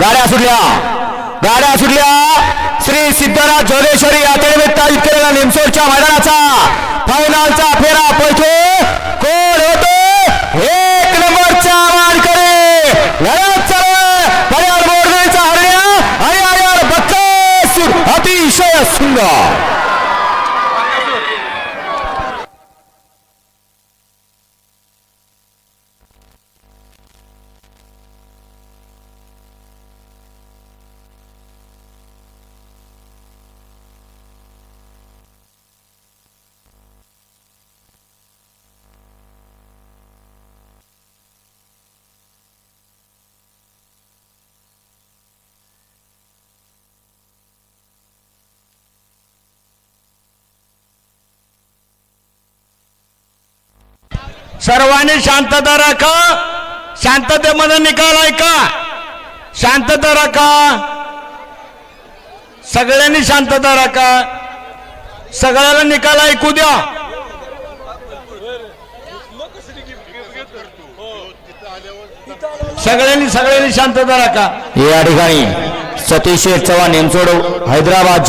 गाड्या सुटल्या. गाड्या सुटल्या. श्री सिद्धराज जोगेश्वरी यात्रेनिमित्त आयोजित केलेल्या निमसोडच्या मैदानाचा. फायनलचा सर्वांनी शांतता राखा. शांततेमध्ये निकाल ऐका. शांतता राखा. सगळ्यांनी शांतता राखा. सगळ्याला निकाल ऐकू द्या. सगळ्यांनी सगळ्यांनी शांतता राखा. या ठिकाणी सतीश चव्हाण यांचोड हैदराबाद